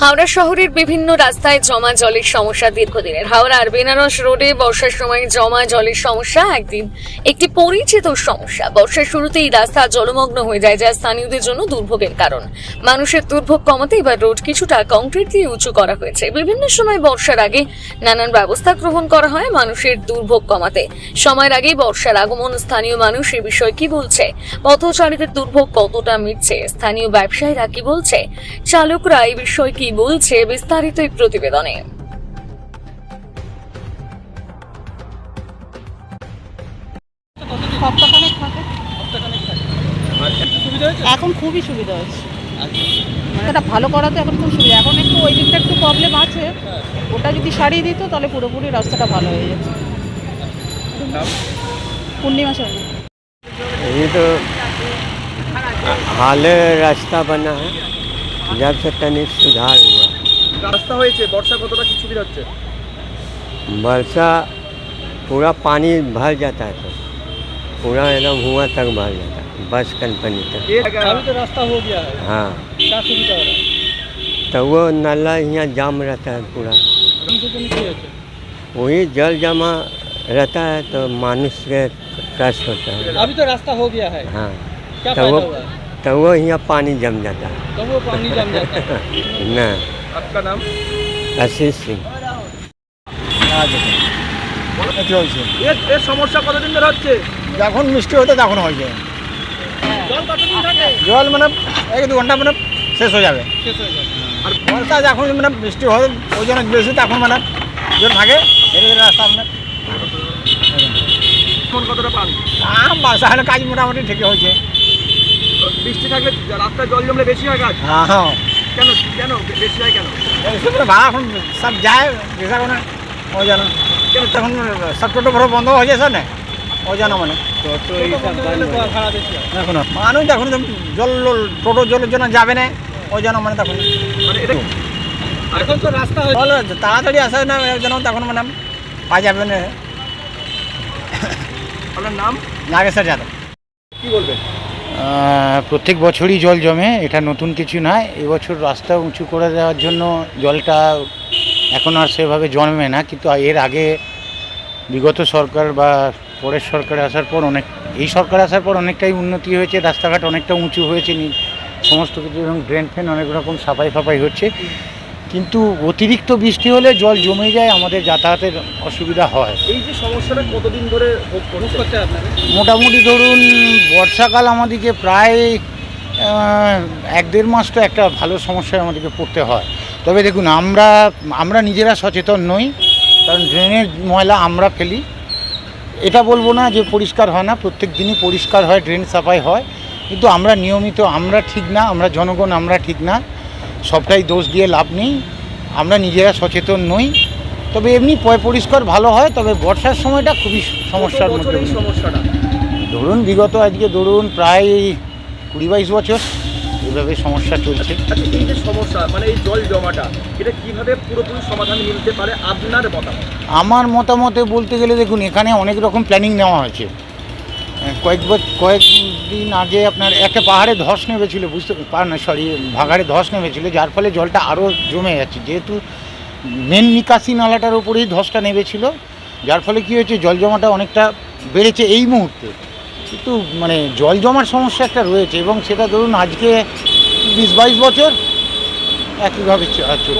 হাওড়া শহরের বিভিন্ন রাস্তায় জমা জলের সমস্যা দীর্ঘদিনের। হাওড়ার বেনারস রোডে বর্ষার সময় জমা জলের সমস্যা একদিন। একটি পরিচিত সমস্যা। বর্ষার শুরুতেই রাস্তা জলমগ্ন হয়ে যায়, যা স্থানীয়দের জন্য দুর্ভোগের কারণ। মানুষের দুর্ভোগ কমাতে এবার রোড কিছুটা কংক্রিট দিয়ে উঁচু করা হয়েছে। বিভিন্ন সময় বর্ষার আগে নানান ব্যবস্থা গ্রহণ করা হয় মানুষের দুর্ভোগ কমাতে। সময়ের আগেই বর্ষার আগমন, স্থানীয় মানুষ এ বিষয়ে কি বলছে? পথচারীদের দুর্ভোগ কতটা মিটছে? স্থানীয় ব্যবসায়ীরা কি বলছে? চালকরা এই বিষয়ে কি বলছে বিস্তারিত এই প্রতিবেদনে সপ্তাহখানেক থাকে সুবিধা হয়েছে এখন খুবই সুবিধা হচ্ছে মানে এটা ভালো করাতে এখন খুব সুবিধা এখন একটু ওই দিকটা একটু প্রবলেম আছে ওটা যদি সারিয়ে দিত তাহলে পুরোপুরি রাস্তাটা ভালো হয়ে যেত নাম পূর্ণিমা শর্মা ये तो हाल रास्ता बना है জব সেক্টরে সুধার हुआ রাস্তা হয়েছে বর্ষা কতটা কি সুবিধা হচ্ছে? वर्षा पूरा पानी भर जाता है तो पूरा एकदम हुआ तक भर जाता है बस कंपनी तक ये अभी तो रास्ता हो गया है हाँ क्या सुविधा हो रहा है तो वो नाला यहाँ जाम रहता है पूरा वही जल जमा रहता है तो मानुष के कष्ट होता है अभी तो रास्ता हो गया है हाँ क्या तो वो हुआ तो वो यहाँ पानी जम जाता है तो वो पानी जम जाता है ना आपका नाम आशीष सिंह চলছে এর এর সমস্যা কতদিন ধরে হচ্ছে যখন মিষ্টি হতো তখন হয়েছে জল কতদিন থাকে জল মানে এক দু ঘন্টা মানে শেষ হয়ে যাবে শেষ হয়ে যাবে আর বর্ষা যখন মানে বৃষ্টি হয় ওই জন্য বেশি তখন মানে জল থাকে ধীরে ধীরে রাস্তা মানে কোন কতটা পান আম বর্ষা হলে কাজ মোটামুটি ঠিকই হয়েছে বৃষ্টি থাকলে রাস্তায় জল জমলে বেশি হয় কাজ হ্যাঁ কেন কেন বেশি হয় কেন? মানে ভাড়া এখন সব যায় কোনো? ওই কেন? তখন সব টোটো ভরো বন্ধ হয়ে গেছে না? জন্য মানে। এখন মানুষ যখন জল টোটো জলের জন্য যাবে না জন্য মানে তখন মানে এখন তো রাস্তা তাড়াতাড়ি আসে না যেন তখন মানে পাওয়া যাবে না। আপনার নাম? নাগেশ্বর যাদব। কি বলবেন? প্রত্যেক বছরই জল জমে, এটা নতুন কিছু নয়। এবছর রাস্তা উঁচু করে দেওয়ার জন্য জলটা এখন আর সেভাবে জন্মে না, কিন্তু এর আগে বিগত সরকার বা পরের সরকার আসার পর অনেক, এই সরকার আসার পর অনেকটাই উন্নতি হয়েছে, রাস্তাঘাট অনেকটা উঁচু হয়েছে, নি- সমস্ত কিছু, এবং ড্রেন ফ্রেন অনেক রকম সাফাই ফাফাই হচ্ছে। কিন্তু অতিরিক্ত বৃষ্টি হলে জল জমে যায় আমাদের যাতায়াতের অসুবিধা হয়। এই যে সমস্যাটা কতদিন ধরে মোটামুটি ধরুন বর্ষাকাল আমাদেরকে প্রায় এক দেড় মাস তো একটা ভালো সমস্যায় আমাদেরকে পড়তে হয়। তবে দেখুন আমরা আমরা নিজেরা সচেতন নই কারণ ড্রেনের ময়লা আমরা ফেলি। এটা বলব না যে পরিষ্কার হয় না প্রত্যেক দিনই পরিষ্কার হয় ড্রেন সাফাই হয়। কিন্তু আমরা নিয়মিত আমরা ঠিক না আমরা জনগণ আমরা ঠিক না। সবটাই দোষ দিয়ে লাভ নেই। আমরা নিজেরা সচেতন নই। তবে এমনি পয় পরিষ্কার ভালো হয় তবে বর্ষার সময়টা খুবই সমস্যার মধ্যে সমস্যাটা? ধরুন বিগত আজকে ধরুন প্রায় কুড়ি বাইশ বছর এভাবে সমস্যা চলছে। আচ্ছা এই যে সমস্যা মানে এই জল জমাটা এটা কীভাবে পুরোপুরি সমাধান মিলতে পারে আপনার মতামত? আমার মতামতে বলতে গেলে দেখুন এখানে অনেক রকম প্ল্যানিং নেওয়া হয়েছে। কয়েক বছ- কয়েকদিন আগে আপনার একটা পাহাড়ে ধস নেমেছিল বুঝতে পার না সরি ভাগাড়ে ধস নেমেছিল যার ফলে জলটা আরও জমে যাচ্ছে যেহেতু মেন নিকাশি নালাটার উপরেই ধসটা নেমেছিল যার ফলে কী হয়েছে জল জমাটা অনেকটা বেড়েছে এই মুহূর্তে। কিন্তু মানে জল জমার সমস্যা একটা রয়েছে এবং সেটা ধরুন আজকে বিশ বাইশ বছর একইভাবে চলছে।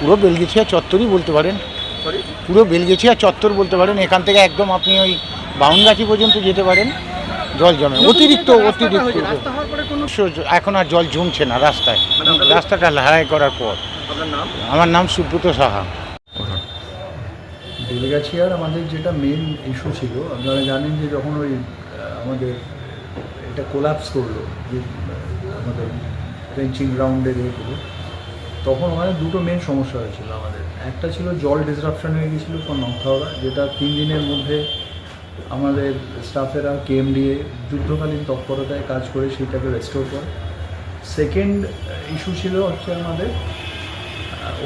পুরো বেলগেছিয়া চত্বরই বলতে পারেন। সরি পুরো বেলগেছিয়া চত্বর বলতে পারেন এখান থেকে একদম আপনি ওই বাউনগাছি পর্যন্ত যেতে পারেন জল জমে অতিরিক্ত অতিরিক্ত। এখন আর জল জমছে না রাস্তায়। মানে রাস্তাটা লড়াই করার পর। আমার নাম সুব্রত সাহা। বেলগাছিয়ার আমাদের যেটা মেন ইস্যু ছিল আপনারা জানেন যে যখন ওই আমাদের এটা কোলাপস করল যে আমাদের ট্রেঞ্চিং গ্রাউন্ডের এগুলো তখন ওখানে দুটো মেন সমস্যা হয়েছিল আমাদের। একটা ছিল জল ডিসরাপশন হয়ে গেছিল ফর নর্থ হাওড়া যেটা তিন দিনের মধ্যে আমাদের স্টাফেরা কেএমডিএ যুদ্ধকালীন তৎপরতায় কাজ করে সেটাকে রেস্টোর করে। সেকেন্ড ইস্যু ছিল হচ্ছে আমাদের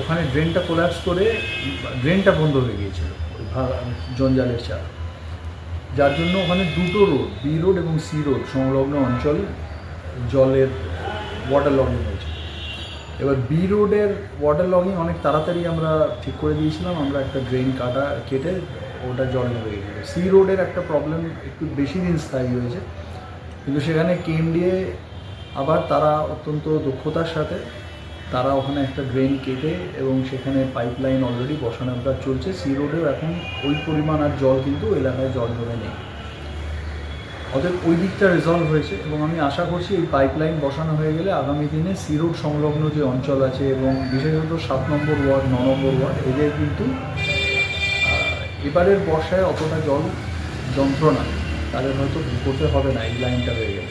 ওখানে ড্রেনটা কোলাপস করে ড্রেনটা বন্ধ হয়ে গিয়েছিল জঞ্জালের চাপ যার জন্য ওখানে দুটো রোড বি রোড এবং সি রোড সংলগ্ন অঞ্চল জলের ওয়াটার লগিং এবার বি রোডের ওয়াটার লগিং অনেক তাড়াতাড়ি আমরা ঠিক করে দিয়েছিলাম, আমরা একটা ড্রেন কাটা কেটে ওটা জল নেমে গেছিল সি রোডের একটা প্রবলেম একটু বেশি দিন স্থায়ী হয়েছে, কিন্তু সেখানে কেএমডিএ আবার তারা অত্যন্ত দক্ষতার সাথে তারা ওখানে একটা ড্রেন কেটে এবং সেখানে পাইপলাইন অলরেডি বসানোর কাজ চলছে। সি রোডেও এখন ওই পরিমাণ আর জল কিন্তু এলাকায় জল জমে নেই। অতএব ওই দিকটা রেজলভ হয়েছে এবং আমি আশা করছি এই পাইপলাইন বসানো হয়ে গেলে আগামী দিনে সি রোড সংলগ্ন যে অঞ্চল আছে এবং বিশেষত সাত নম্বর ওয়ার্ড, ন নম্বর ওয়ার্ড, এদের কিন্তু এবারের বর্ষায় অতটা জল যন্ত্রণা তাদের হয়তো করতে হবে না, এই লাইনটা হয়ে গেলে।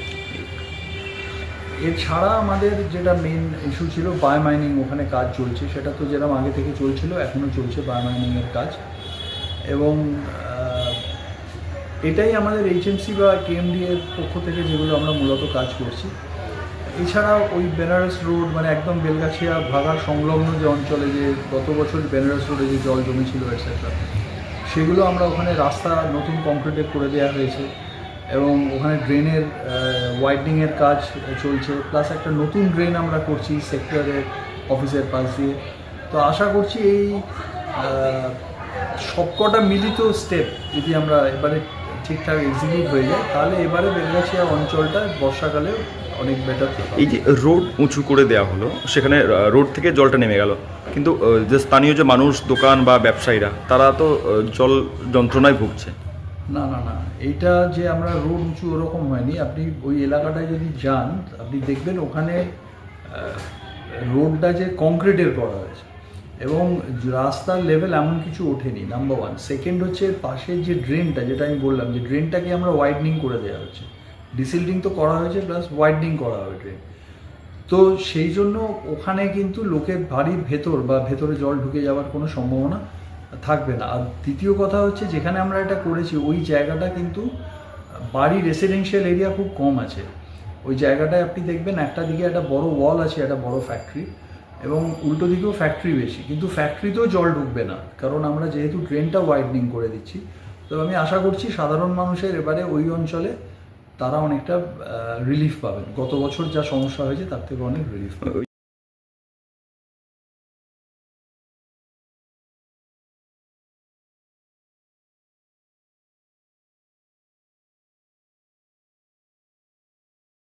এছাড়া আমাদের যেটা মেন ইস্যু ছিল বায়ো মাইনিং ওখানে কাজ চলছে। সেটা তো যেরকম আগে থেকে চলছিল এখনও চলছে বায়ো মাইনিংয়ের কাজ। এবং এটাই আমাদের এইচএমসি বা কেএমডি এর পক্ষ থেকে যেগুলো আমরা মূলত কাজ করছি। এছাড়াও ওই বেনারস রোড মানে একদম বেলগাছিয়া ভাগার সংলগ্ন যে অঞ্চলে যে গত বছর বেনারস রোডে যে জল জমেছিল এটসেট্রা সেগুলো আমরা ওখানে রাস্তা নতুন কংক্রিটের করে দেওয়া হয়েছে এবং ওখানে ড্রেনের ওয়াইডনিংয়ের কাজ চলছে। প্লাস একটা নতুন ড্রেন আমরা করছি সেক্টরের অফিসের পাশ দিয়ে। তো আশা করছি এই সবকটা মিলিত স্টেপ যদি আমরা এবারে ঠিকঠাক এক্সিকিউট হয়ে যায় তাহলে এবারে বেলগাছিয়া অঞ্চলটা বর্ষাকালে অনেক বেটার এই যে রোড উঁচু করে দেওয়া হলো সেখানে রোড থেকে জলটা নেমে গেল। কিন্তু যে স্থানীয় যে মানুষ দোকান বা ব্যবসায়ীরা তারা তো জল যন্ত্রণায় ভুগছে। না না না এইটা যে আমরা রোড উঁচু ওরকম হয়নি আপনি ওই এলাকাটায় যদি যান আপনি দেখবেন ওখানে রোডটা যে কংক্রিটের করা হয়েছে। এবং রাস্তার লেভেল এমন কিছু ওঠেনি নাম্বার ওয়ান সেকেন্ড হচ্ছে পাশের যে ড্রেনটা যেটা আমি বললাম, যে ড্রেনটাকে আমরা ওয়াইডনিং করে দেওয়া হচ্ছে ডিসিল্ডিং তো করা হয়েছে প্লাস ওয়াইডনিং করা হবে ড্রেন তো সেই জন্য ওখানে কিন্তু লোকের বাড়ির ভেতর বা ভেতরে জল ঢুকে যাওয়ার কোনো সম্ভাবনা থাকবে না। আর দ্বিতীয় কথা হচ্ছে, যেখানে আমরা এটা করেছি, ওই জায়গাটা কিন্তু বাড়ি রেসিডেন্সিয়াল এরিয়া খুব কম আছে। ওই জায়গাটায় আপনি দেখবেন একটা দিকে একটা বড় ওয়াল আছে, একটা বড় ফ্যাক্টরি এবং উল্টো দিকেও ফ্যাক্টরি বেশি। কিন্তু ফ্যাক্টরিতেও জল ঢুকবে না, কারণ আমরা যেহেতু ড্রেনটা ওয়াইডনিং করে দিচ্ছি। তো আমি আশা করছি সাধারণ মানুষের এবারে ওই অঞ্চলে তারা অনেকটা রিলিফ পাবেন। গত বছর যা সমস্যা হয়েছে, তার থেকে অনেক রিলিফ পাবেন।